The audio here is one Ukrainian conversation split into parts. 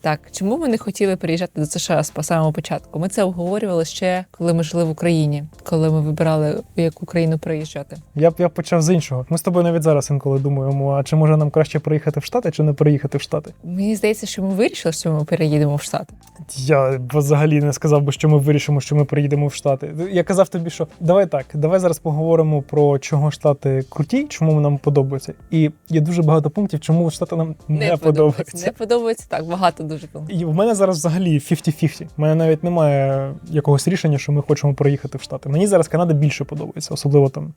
Так, чому ми не хотіли переїжджати до США з по самого початку? Ми це обговорювали ще коли ми жили в Україні, коли ми вибирали в яку країну переїжджати. Я б я почав з іншого. Ми з тобою навіть зараз інколи думаємо, а чи може нам краще приїхати в Штати, чи не приїхати в Штати? Мені здається, що ми вирішили, що ми переїдемо в Штати. Я взагалі не сказав би, що ми вирішимо, що ми приїдемо в Штати. Я казав тобі, що давай так, давай зараз поговоримо про чого Штати круті, чому нам подобаються. І є дуже багато пунктів, чому Штати нам не, подобаються. Не подобається так, багато дуже помилка. І в мене зараз взагалі 50-50. У мене навіть немає якогось рішення, що ми хочемо приїхати в Штати. Мені зараз Канада більше подобається, особливо там.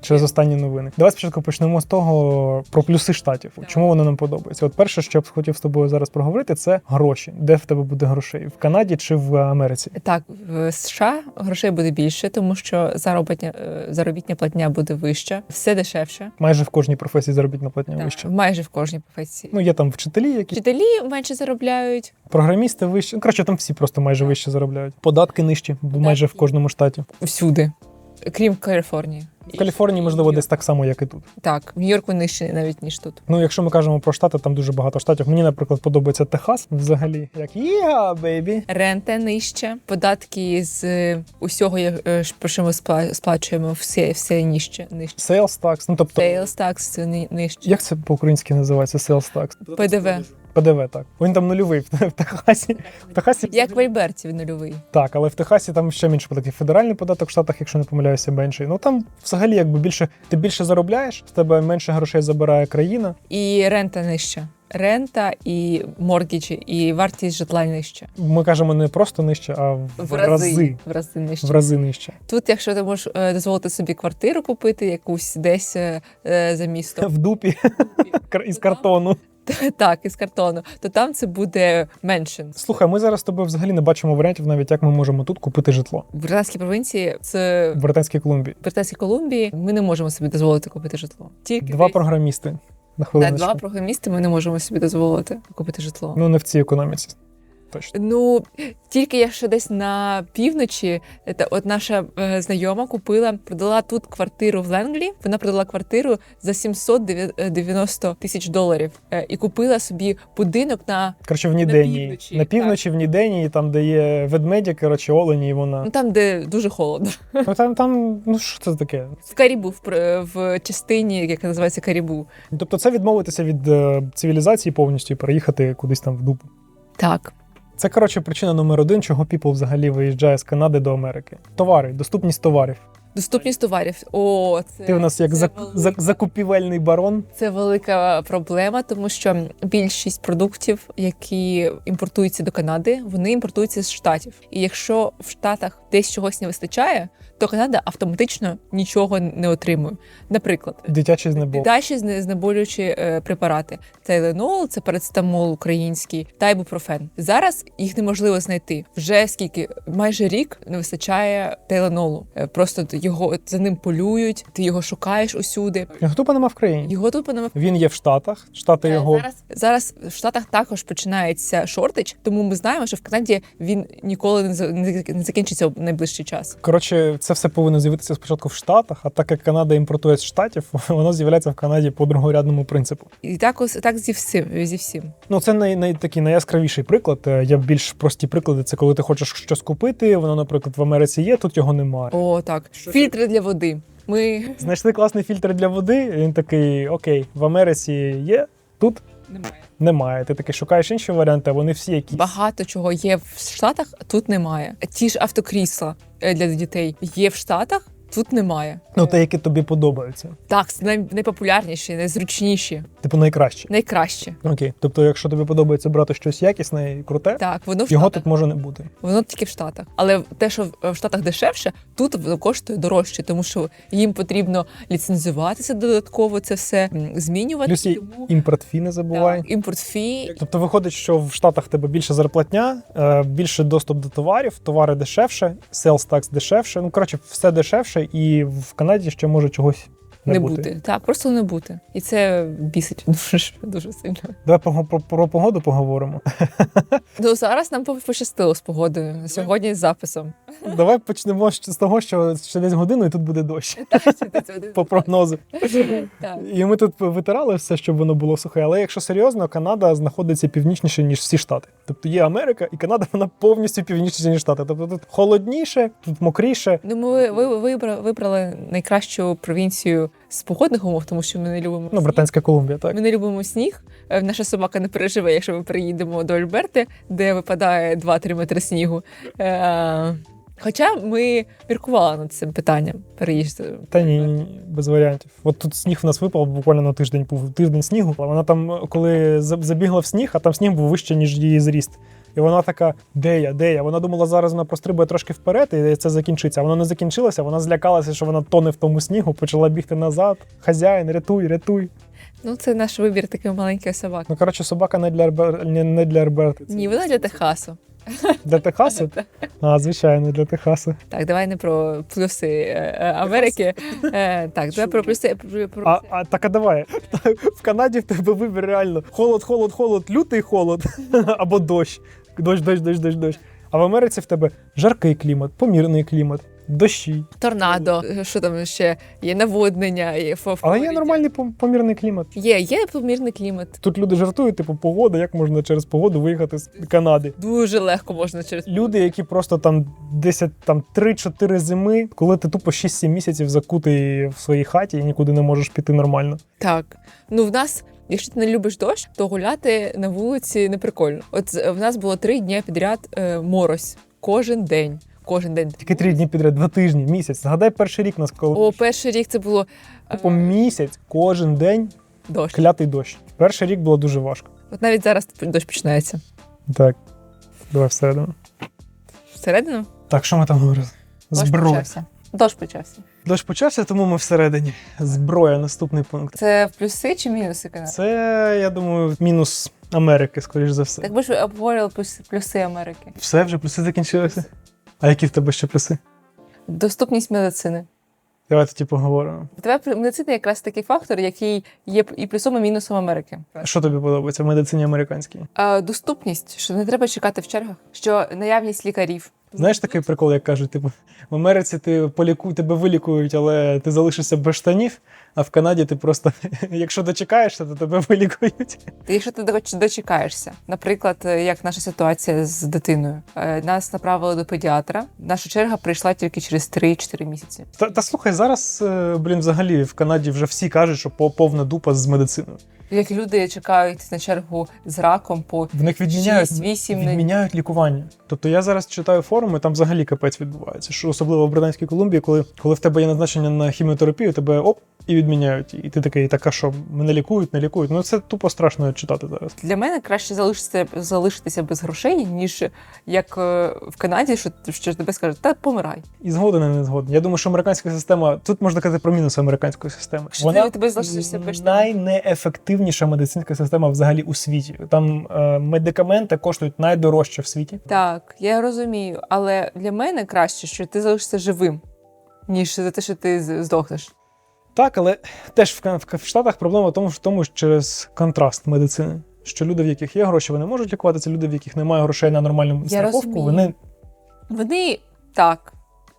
Через останні новини. Давай спочатку почнемо з того про плюси штатів. Чому вони нам подобаються? От перше, що я б хотів з тобою зараз проговорити, це гроші. Де в тебе буде грошей? В Канаді чи в Америці? Так, в США грошей буде більше, тому що заробітня, е, заробітня платня буде вища, все дешевше. Майже в кожній професії заробітна платня Так, вища. майже в кожній професії. Ну є там вчителі, які Вчителі менше заробляють. програмісти вищі. Ну, коротше, там всі просто майже вище заробляють. Податки нижчі, бо майже в кожному штаті. всюди, крім Каліфорнії. В Каліфорнії, можливо, десь так само, як і тут. Так, в Нью-Йорку нижче навіть ніж тут. Ну, якщо ми кажемо про штати, там дуже багато штатів. Мені, наприклад, подобається Техас взагалі. Як yeah, бейбі. Рента нижче, податки з е, усього, е, ж, про що ми сплачуємо, все, все нижче, нижче. Sales tax. Ну тобто, Sales tax це нижче. як це по-українськи називається? Sales tax? ПДВ. ПДВ, так. Він там нульовий в Техасі. В Техасі Як в Альберті нульовий. так, але в Техасі там ще менше податки. Федеральний податок в Штатах, якщо не помиляюся, менший. Ну там взагалі, якби більше ти більше заробляєш, з тебе менше грошей забирає країна. І рента нижча. Рента і моргіджі, і вартість житла нижча. Ми кажемо не просто нижче, а в, В рази. рази. В рази нижче. В рази нижче. Тут, якщо ти можеш е, дозволити собі квартиру купити, якусь десь е, е, за містом, В дупі кар- із картону. так, із картону, то там це буде менше. Слухай, ми зараз з тобою взагалі не бачимо варіантів, навіть як ми можемо тут купити житло В британській провінції це в Британській Колумбії. в Британській Колумбії. Ми не можемо собі дозволити купити житло. Тільки Два десь- програмісти на хвилину. хвилиночку. два програмісти ми не можемо собі дозволити купити житло. Ну не в цій економіці. Точно. Ну тільки якщо десь на півночі, та от наша е, знайома купила, продала тут квартиру в Ленглі. Вона продала квартиру за 790 тисяч доларів е, і купила собі будинок на Коротше, в Ніденії. півночі, На півночі, в Ніденії, там, де є ведмеді, коротше, олені, і вона. ну там, де дуже холодно. Ну там, там, ну що це таке? В Карібу, в, в частині, яка називається Карібу. Тобто це відмовитися від е, цивілізації повністю і переїхати кудись там в дупу. Так. Це коротше причина номер один, чого People взагалі виїжджає з Канади до Америки. Товари, доступність товарів. Доступність товарів. О, це, Ти в нас як це зак- велика- зак- закупівельний барон. Це велика проблема, тому що більшість продуктів, які імпортуються до Канади, вони імпортуються з штатів. І якщо в Штатах десь чогось не вистачає, то Канада автоматично нічого не отримує. Наприклад, Дитячий знебол. далі зне- знеболюючі е, препарати. Тайленол, це парацетамол український, та ібупрофен. Зараз їх неможливо знайти. Вже скільки майже рік не вистачає тайленолу. Е, Просто його за ним полюють, ти його шукаєш усюди. Хто нема в країні? Його тут нема Він є в Штатах. Штати його Зараз, зараз в Штатах також починається шортич, тому ми знаємо, що в Канаді він ніколи не закінчиться в найближчий час. Коротше, це все повинно з'явитися спочатку в Штатах, а так як Канада імпортує з штатів, воно з'являється в Канаді по другорядному принципу. І так ось так зі всім зі всім. Ну, це най, най, такий найяскравіший приклад. Е, Є більш прості приклади. Це коли ти хочеш щось купити, воно, наприклад, в Америці є, тут його немає. О, так фільтри для води. Ми Знайшли класний фільтр для води. Він такий: Окей, в Америці є, тут немає. немає. Ти таки шукаєш інші варіанти, а вони всі якісь. Багато чого є в Штатах, тут немає. Ті ж автокрісла е, для дітей є в Штатах, тут немає. Ну, те, які тобі подобаються. Так, най- найпопулярніші, найзручніші, Типу найкраще. найкраще. Окей. Тобто, якщо тобі подобається брати щось якісне і круте, Так, воно в його Штатах. тут може не бути. Воно тільки в Штатах. Але те, що в Штатах дешевше, тут воно коштує дорожче, тому що їм потрібно ліцензуватися додатково, це все м, змінювати. Плюс є Тому імпорт фі не забувай. так, імпорт фі. Тобто виходить, що в Штатах тебе більше зарплатня, е, більше доступ до товарів, товари дешевше, sales tax дешевше. Ну коротше, все дешевше, і в Канаді ще може чогось не, бути. Так, просто не бути. І це бісить дуже дуже сильно. Давай про, про, про погоду поговоримо. Ну зараз нам пощастило з погодою сьогодні з записом. Давай почнемо з того, що ще десь годину і тут буде дощ. По прогнозу. Так. І ми тут витирали все, щоб воно було сухе. Але якщо серйозно, Канада знаходиться північніше, ніж всі штати. Тобто є Америка, і Канада вона повністю північніше, ніж штати. Тобто тут холодніше, тут мокріше. Ну, ми ви, ви вибра- вибрали найкращу провінцію з погодних умов, тому що ми не любимо Ну. Британська Колумбія, так. Ми не любимо сніг. Е, Наша собака не переживе, якщо ми приїдемо до Альберти, де випадає 2-3 метри снігу. Е, Хоча ми міркували над цим питанням переїзду. Та ні, ні, ні, без варіантів. От тут сніг в нас випав буквально на тиждень, був тиждень снігу. Вона там, коли забігла в сніг, а там сніг був вище, ніж її зріст. І вона така, де я, де я? Вона думала, зараз вона прострибує трошки вперед, і це закінчиться. А воно не закінчилося, вона злякалася, що вона тоне в тому снігу, почала бігти назад. Хазяїн, рятуй, рятуй. Ну, це наш вибір такої маленької собаки. Ну коротше, собака не для Арбер... не, не для Альберти. Це Ні, вона для Техасу. Для Техасу? А, звичайно, для Техасу. Так, давай не про плюси е, е, Америки. Е, Так, давай про плюси. про- про- А, а так а давай. В Канаді в тебе вибір реально холод, холод, холод, лютий холод або дощ. Дощ, дощ, дощ, дощ, дощ. А в Америці в тебе жаркий клімат, помірний клімат, дощі. Торнадо, що там ще є наводнення, є фо- Але є нормальний пом- помірний клімат. Є, є помірний клімат. Тут люди жартують, типу, погода, як можна через погоду виїхати з Канади. Дуже легко можна через Люди, які просто там 10, там 3-4 зими, коли ти тупо 6-7 місяців закутий в своїй хаті і нікуди не можеш піти нормально. так. Ну в нас, якщо ти не любиш дощ, то гуляти на вулиці не прикольно. От в нас було три дні підряд е, морось. Кожен день. Кожен день. Тільки три дні підряд, два тижні, місяць. Згадай перший рік нас коли. О, перший рік це було е, Типу місяць, кожен день дощ. клятий дощ. Перший рік було дуже важко. От навіть зараз дощ починається. Так. Давай всередину. Всередину? Так, що ми там говорили? Зброя. Дощ почався. Дощ почався, тому ми всередині. Зброя, наступний пункт. Це в плюси чи мінуси Канади? Це, я думаю, мінус Америки, скоріш за все. Так ми ж обговорювали плюс- плюси Америки. Все, вже плюси закінчилися. А які в тебе ще плюси? Доступність медицини. Давай тоді поговоримо. Тебе медицина якраз такий фактор, який є і плюсом, і мінусом Америки. Що тобі подобається в медицині американській? А, доступність, що не треба чекати в чергах, що наявність лікарів. Знаєш такий прикол, як кажуть, типу, в Америці ти поліку, тебе вилікують, але ти залишишся без штанів, а в Канаді ти просто, якщо дочекаєшся, то тебе вилікують. Якщо ти дочекаєшся, наприклад, е, як наша ситуація з дитиною, Е, нас направили до педіатра. Наша черга прийшла тільки через 3-4 місяці. Та, та слухай, зараз, е, блін, взагалі в Канаді вже всі кажуть, що по- повна дупа з медициною. Як люди чекають на чергу з раком по В них відміняють, 6-8 відміняють лікування. Тобто я зараз читаю форуми, там взагалі капець відбувається. Що особливо в Британській Колумбії, коли, коли в тебе є назначення на хіміотерапію, тебе оп і відміняють. І ти такий, так а що, мене лікують, не лікують. Ну це тупо страшно читати зараз. Для мене краще залишитися, залишитися без грошей, ніж як е, в Канаді, що, що тебе скажуть, та помирай. І згоден, і не згоден. Я думаю, що американська система тут можна казати про мінуси американської системи. Що ти- тебе залишишся без найнеефективніша медицинська система взагалі у світі. Там е, медикаменти коштують найдорожче в світі. Так, я розумію, але для мене краще, що ти залишишся живим, ніж за те, що ти здохнеш. Так, але теж в, Штатах проблема в тому, в тому, що через контраст медицини. Що люди, в яких є гроші, вони можуть лікуватися, люди, в яких немає грошей на нормальну Я страховку, розумію. вони Вони так.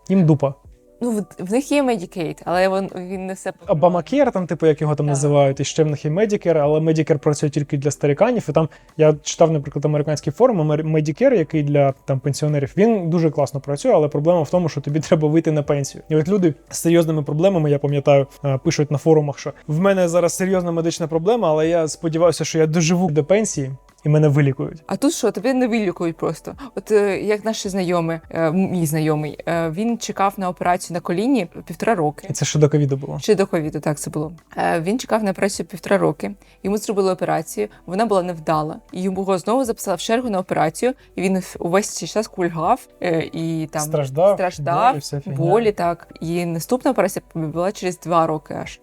їм дупа. Ну, в, в них є Medicaid, але він, він не все Обамакер, там, типу, як його там Так. називають, і ще в них є Medicare, але Medicare працює тільки для стариканів. І там я читав, наприклад, американський форум Амер- Medicare, який для там пенсіонерів, він дуже класно працює, але проблема в тому, що тобі треба вийти на пенсію. І от люди з серйозними проблемами, я пам'ятаю, е, пишуть на форумах, що в мене зараз серйозна медична проблема, але я сподіваюся, що я доживу до пенсії. І мене вилікують. А тут що, тебе не вилікують просто. От е, як наш знайомий, е, мій знайомий, е, він чекав на операцію на коліні півтора роки. І це ще до ковіду було. Чи до ковіду, так це було. Е, Він чекав на операцію півтора роки. Йому зробили операцію, вона була невдала. І його знову записали в чергу на операцію. І він увесь цей час кульгав е, і там страждав, страждав, болі, болі, так. І наступна операція була через два роки аж.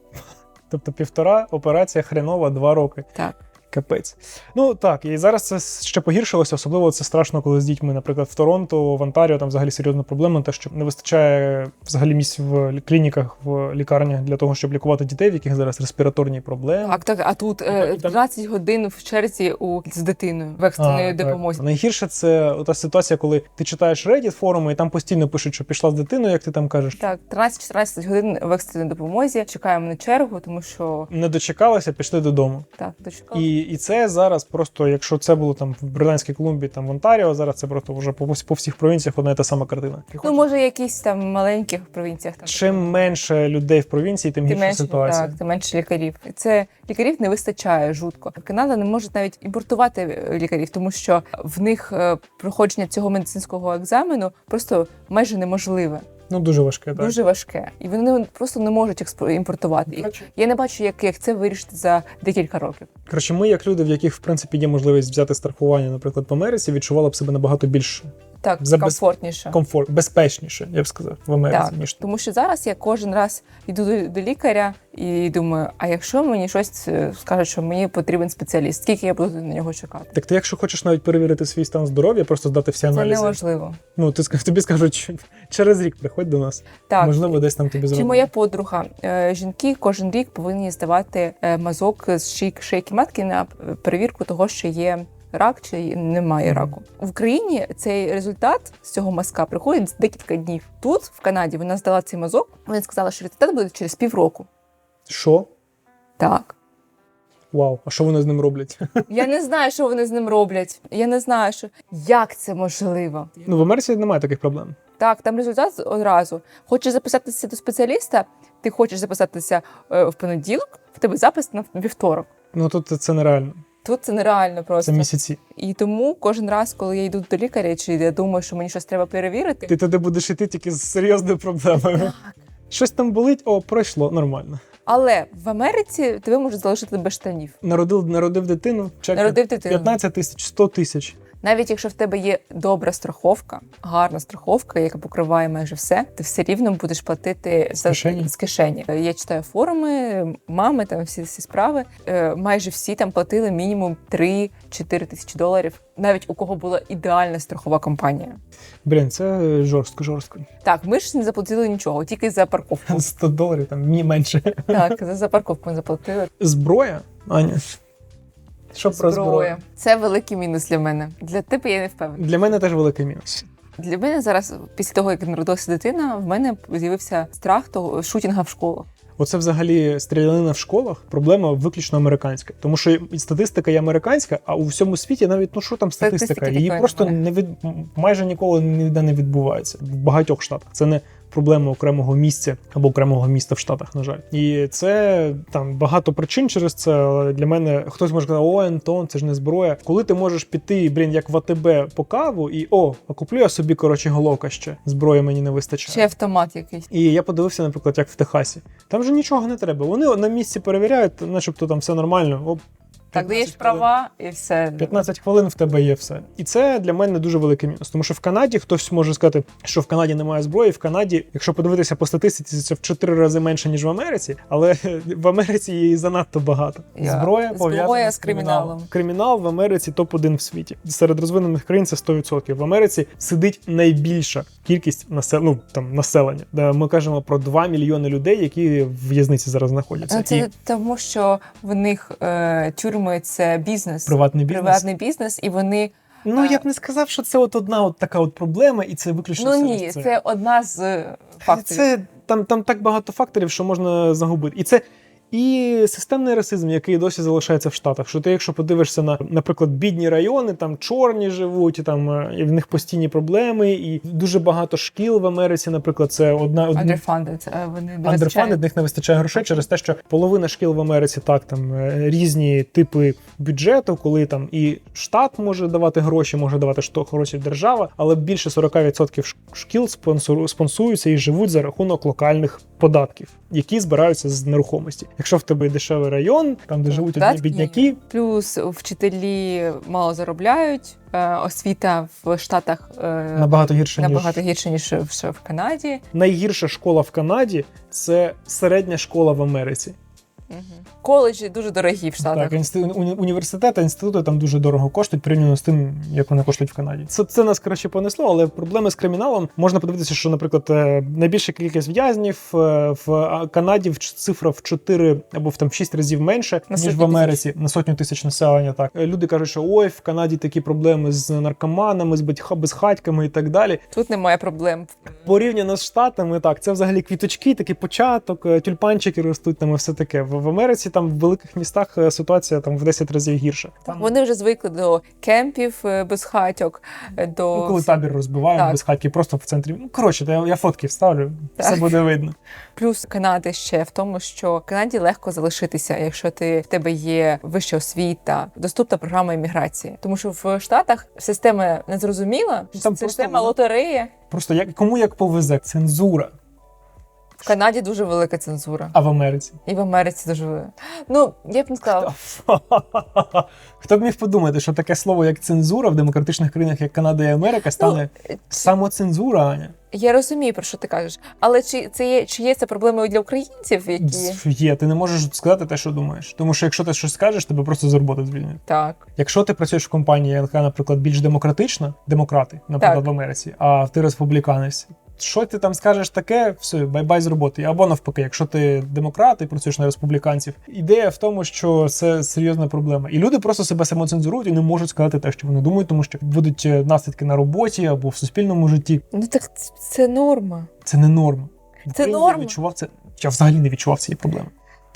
Тобто півтора операція хренова два роки. Так. Капець. Ну так, і зараз це ще погіршилося. Особливо це страшно, коли з дітьми, наприклад, в Торонто, в Онтаріо, там взагалі серйозна проблема, те, що не вистачає взагалі місць в клініках, в лікарнях для того, щоб лікувати дітей, в яких зараз респіраторні проблеми. Так, так, а тут е, І там- 12 годин в черзі у з дитиною в екстреної допомозі. Найгірше це та ситуація, коли ти читаєш Reddit форуми, і там постійно пишуть, що пішла з дитиною, як ти там кажеш. Так, 13-14 годин в екстреній допомозі. Чекаємо на чергу, тому що Не дочекалася, пішли додому. так, дочекали. І, і це зараз просто, якщо це було там в Британській Колумбії, там в Онтаріо, зараз це просто вже по, по всіх провінціях одна і та сама картина. Ти Ну, може, якісь там маленьких провінціях там Чим менше людей в провінції, тим тим гірша менше, ситуація. так, тим менше лікарів. І Це лікарів не вистачає жутко. Канада не може навіть імпортувати е, лікарів, тому що в них е, проходження цього медицинського екзамену просто майже неможливе, Ну дуже важке, так. дуже важке, і вони просто не можуть експо- імпортувати. Коротше- Я не бачу, як, як це вирішити за декілька років. Коротше, ми, як люди, в яких в принципі є можливість взяти страхування, наприклад, в Америці, відчували б себе набагато більш Так, За комфортніше. комфорт, безпечніше, я б сказав, в Америці, Так, ніж тому що зараз я кожен раз йду до, до лікаря і думаю, а якщо мені щось е, скажуть, що мені потрібен спеціаліст, скільки я буду на нього чекати? Так ти, якщо хочеш навіть перевірити свій стан здоров'я, просто здати всі Це аналізи. неможливо. Ну, ти тобі скажуть, що через рік приходь до нас. Так, Можливо, десь там тобі Чи моя подруга? Е, Жінки кожен рік повинні здавати е, мазок з шийки матки на перевірку того, що є рак чи немає раку. В Україні цей результат з цього мазка приходить декілька днів. Тут, в Канаді, вона здала цей мазок. Вона сказала, що результат буде через півроку. Що? Так. Вау, а що вони з ним роблять? Я не знаю, що вони з ним роблять. Я не знаю, що як це можливо. Ну, в Америці немає таких проблем. Так, там результат одразу. Хочеш записатися до спеціаліста, ти хочеш записатися е, в понеділок, в тебе запис на вівторок. Ну тут це нереально. Тут це нереально просто. Це місяці. І тому кожен раз, коли я йду до лікаря, чи я думаю, що мені щось треба перевірити, Ти туди будеш іти тільки з серйозною проблемою. Щось там болить, о, пройшло нормально. але в Америці тебе можуть залишити без штанів. Народив, народив дитину, чек Народив дитину. 15 тисяч, 100 тисяч. Навіть якщо в тебе є добра страховка, гарна страховка, яка покриває майже все, ти все рівно будеш платити З кишені? з кишені. Я читаю форуми, мами там всі ці справи. Е, Майже всі там платили мінімум 3-4 тисячі доларів, навіть у кого була ідеальна страхова компанія. Блін, це жорстко, жорстко. Так, ми ж не заплатили нічого, тільки за парковку. 100 доларів там ні менше. Так, за- за парковку ми заплатили. Зброя, Аня. Що про зброю? Це великий мінус для мене. Для тебе я не впевнена. Для мене теж великий мінус. Для мене зараз, після того як народилася дитина, в мене з'явився страх того шутінга в школах. Оце взагалі стрілянина в школах проблема виключно американська. Тому що статистика є американська, а у всьому світі навіть ну що там статистика? Статистики Її просто немає. не від майже ніколи ніде не відбувається в багатьох штатах. Це не проблема окремого місця або окремого міста в Штатах, на жаль. І це там багато причин через це. Але для мене хтось може сказати, о, Антон, це ж не зброя. Коли ти можеш піти, блін, як в АТБ по каву, і о, а куплю я собі коротше головка ще. Зброї мені не вистачає. Ще автомат якийсь. І я подивився, наприклад, як в Техасі. Там же нічого не треба. Вони на місці перевіряють, начебто там все нормально. Оп, Так, даєш права і все. 15 хвилин в тебе є все. І це для мене дуже великий мінус. Тому що в Канаді хтось може сказати, що в Канаді немає зброї. В Канаді, якщо подивитися по статистиці, це в 4 рази менше, ніж в Америці, але в Америці її занадто багато. Я- Зброя зброя пов'язана з криміналом. Кримінал в Америці топ-1 в світі. Серед розвинених країн це 100%. В Америці сидить найбільша кількість насел... ну, там, населення. Де ми кажемо про 2 мільйони людей, які в в'язниці зараз знаходяться. Ну, Це І тому, що в них е, тюрми це бізнес, приватний бізнес. приватний бізнес, і вони Ну я б не сказав, що це от одна от така от проблема, і це виключно ну ні, це. це одна з е, факторів. Це там, там так багато факторів, що можна загубити. І це і системний расизм, який досі залишається в Штатах. Що ти, якщо подивишся на, наприклад, бідні райони, там чорні живуть, і там е, і в них постійні проблеми, і дуже багато шкіл в Америці, наприклад, це одна. Underfunded, е, вони не в них не вистачає грошей через те, що половина шкіл в Америці так там е, різні типи бюджету, коли там і штат може давати гроші, може давати що гроші держава, але більше 40% шкіл спонсору- спонсуються і живуть за рахунок локальних податків, які збираються з нерухомості. Якщо в тебе дешевий район, там де живуть одні бідняки, Плюс вчителі мало заробляють. е, Освіта в Штатах е, набагато гірше ніж гірше ніж в Канаді. найгірша школа в Канаді це середня школа в Америці. Коледжі дуже дорогі в Штатах. Так, інститу, уні- університети, інститути там дуже дорого коштують порівняно з тим, як вони коштують в Канаді. Це, це нас коротше понесло, але проблеми з криміналом можна подивитися, що, наприклад, е, найбільша кількість в'язнів е, в Канаді в цифра в 4 або в там 6 разів менше, На ніж в Америці на сотню тисяч населення. Так Е, люди кажуть, що ой, в Канаді такі проблеми з наркоманами, з батьха- безхатьками і так далі. Тут немає проблем. Порівняно з штатами, так це взагалі квіточки, такий початок, тюльпанчики ростуть там і все таке. В, Америці там в великих містах е, ситуація там в 10 разів гірша. Там, Вони вже звикли до кемпів е, без хатьок, е, до ну, коли табір розбивають Так. без хатки, просто в центрі. Ну коротше, я, я фотки вставлю, все буде видно. Плюс Канади ще в тому, що в Канаді легко залишитися, якщо ти в тебе є вища освіта, доступна програма імміграції. Тому що в Штатах система не зрозуміла, Ну, Там система просто- лотереї. Просто як кому як повезе, цензура. В Канаді дуже велика цензура, А в Америці. і в Америці дуже велика. Ну я б не сказала. Хто б міг подумати, що таке слово як цензура в демократичних країнах, як Канада і Америка, стане Ну, самоцензура, Аня? Я розумію про що ти кажеш, але чи це є чи є це проблемою для українців, які Є, ти не можеш сказати те, що думаєш. Тому що якщо ти щось скажеш, тебе просто з роботи звільнять. так Якщо ти працюєш в компанії, яка, наприклад, більш демократична, демократи, наприклад, Так. в Америці, а ти республіканець. Що ти там скажеш таке, все, бай-бай з роботи. Або навпаки, якщо ти демократ і працюєш на республіканців, ідея в тому, що це серйозна проблема. І люди просто себе самоцензурують і не можуть сказати те, що вони думають, тому що будуть е, наслідки на роботі або в суспільному житті. ну так це норма. Це не норма. Це Україні норма. Я відчував це. Я взагалі не відчував цієї проблеми.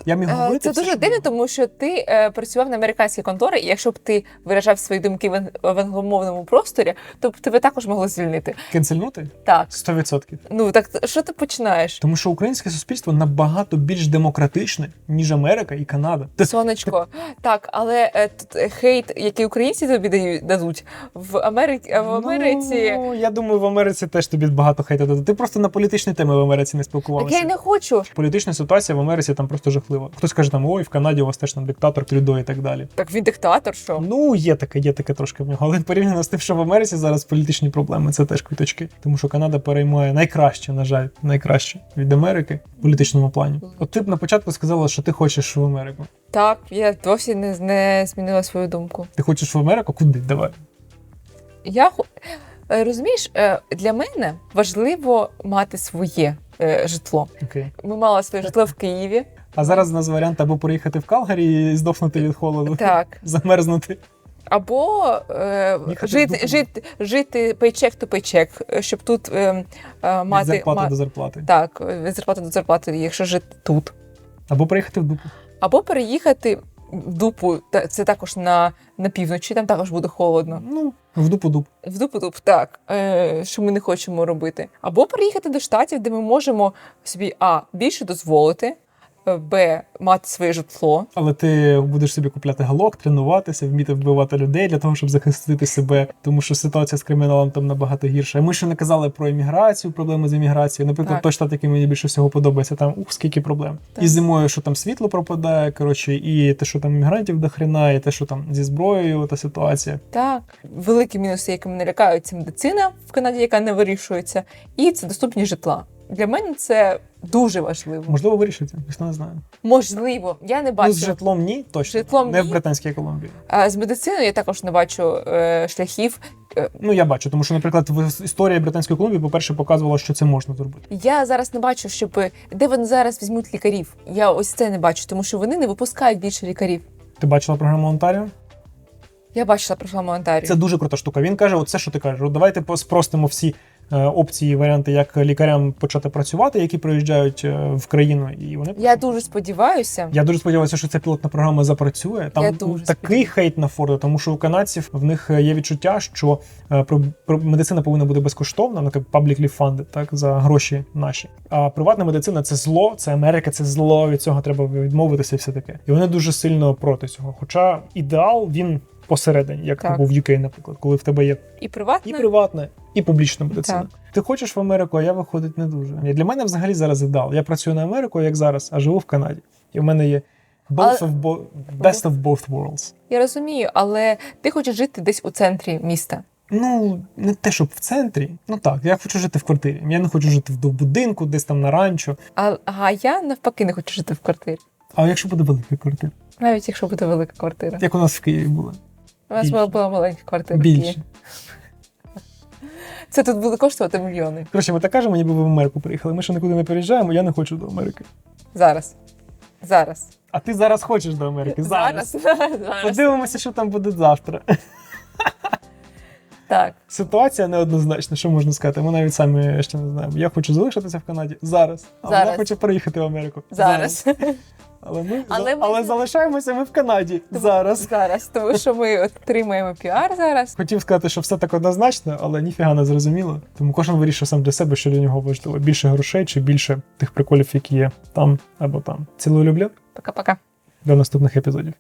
Я міг Е, говорити. Це все, дуже що дивно, тому що ти е, працював на американській конторі, і якщо б ти виражав свої думки в ан- в англомовному просторі, то б тебе також могли звільнити. Кенсельнути? Так, 100%. ну так що ти починаєш? Тому що українське суспільство набагато більш демократичне, ніж Америка і Канада. Ти- Сонечко, так, але е, тут е, хейт, який українці тобі дають дадуть в Америці, в Америці. Ну, я думаю, в Америці теж тобі багато хейта дадуть. Ти просто на політичні теми в Америці не Так спілкувалася. я й не хочу. Політична ситуація в Америці там просто жахлива. Хтось каже там, ой, в Канаді у вас теж там диктатор Трюдо і так далі. Так він диктатор, що? Ну, є таке, є таке трошки в нього. Але порівняно з тим, що в Америці зараз політичні проблеми, це теж квіточки. Тому що Канада переймає найкраще, на жаль, найкраще від Америки в політичному плані. От ти б на початку сказала, що ти хочеш в Америку. Так, я досі не, не змінила свою думку. Ти хочеш в Америку? Куди? Давай. Я е, розумієш, е, для мене важливо мати своє е, житло. Окей. Ми мали своє житло в Києві. А зараз у нас варіант або поїхати в Калгарі і здохнути від холоду, Так. замерзнути. Або е, Їхати жити, жити, жити пейчек то пейчек, щоб тут е, е, Від мати зарплати ма- до зарплати. так, від зарплати до зарплати, якщо жити тут. Або приїхати в дупу. Або переїхати в дупу, та- це також на, на півночі, там також буде холодно. Ну, в дупу дуп. В дупу дуп, так, е, що ми не хочемо робити. Або переїхати до штатів, де ми можемо собі а більше дозволити, б мати своє житло. Але ти будеш собі купляти галок, тренуватися, вміти вбивати людей для того, щоб захистити себе, тому що ситуація з криміналом там набагато гірша. Ми ще не казали про імміграцію, проблеми з імміграцією. Наприклад, Так. той штат, який мені більше всього подобається, там ух, скільки проблем. Так. І зимою, що там світло пропадає, коротше, і те, що там іммігрантів до хрена, і те, що там зі зброєю, та ситуація. Так, великі мінуси, які мене лякають, це медицина в Канаді, яка не вирішується, і це доступність житла. Для мене це дуже важливо. Можливо, вирішиться, ніхто не знає. Можливо, я не Ну, бачу. з житлом ні, точно. Житлом не ні. в Британській Колумбії. А з медициною я також не бачу е, шляхів. Ну я бачу, тому що, наприклад, в історії Британської Колумбії, по-перше, показувала, що це можна зробити. Я зараз не бачу, щоб де вони зараз візьмуть лікарів. Я ось це не бачу, тому що вони не випускають більше лікарів. Ти бачила програму Онтаріо? Я бачила програму Онтаріо. Це дуже крута штука. Він каже: оце, що ти кажеш. От давайте пос- спростимо всі е, опції, варіанти, як лікарям почати працювати, які приїжджають е, в країну, і вони Я дуже сподіваюся. Я дуже сподіваюся, що ця пілотна програма запрацює. Там Я дуже такий сподіваюся. хейт на Форда, тому що у канадців в них є відчуття, що е, про, про медицина повинна бути безкоштовна, ну як publicly funded, так за гроші наші. А приватна медицина це зло, це Америка, це зло. Від цього треба відмовитися, і все таке. І вони дуже сильно проти цього. Хоча ідеал він посередині, як Так. був в UK, наприклад, коли в тебе є І приватна і приватна, і публічна медицина. Так. Ти хочеш в Америку, а я виходить не дуже. Для мене взагалі зараз ідеал. Я працюю на Америку, як зараз, а живу в Канаді. І в мене є both Але- of bo- best of both worlds. Я розумію, але ти хочеш жити десь у центрі міста. Ну, не те, щоб в центрі. Ну так, я хочу жити в квартирі. Я не хочу жити в будинку, десь там на ранчо. А, а я навпаки не хочу жити в квартирі. А якщо буде велика квартира? Навіть якщо буде велика квартира. Як у нас в Києві була? У нас більше. була маленька квартира. Більше. Це тут буде коштувати мільйони. Коротше, ми так кажемо, ніби ви в Америку приїхали. Ми ще нікуди не переїжджаємо, я не хочу до Америки. Зараз. Зараз. А ти зараз хочеш до Америки? Зараз. Зараз. Подивимося, що там буде завтра. Так. Ситуація неоднозначна, що можна сказати. Ми навіть самі ще не знаємо. Я хочу залишитися в Канаді зараз. А вона Зараз. хоче переїхати в Америку. Зараз. Але ми Але але, ми- залишаємося ми в Канаді зараз. Зараз. Тому що ми отримаємо піар зараз. Хотів сказати, що все так однозначно, але ніфіга не зрозуміло. Тому кожен вирішує сам для себе, що для нього важливо. Більше грошей чи більше тих приколів, які є там або там. Цілую люблю. Пока-пока. До наступних епізодів.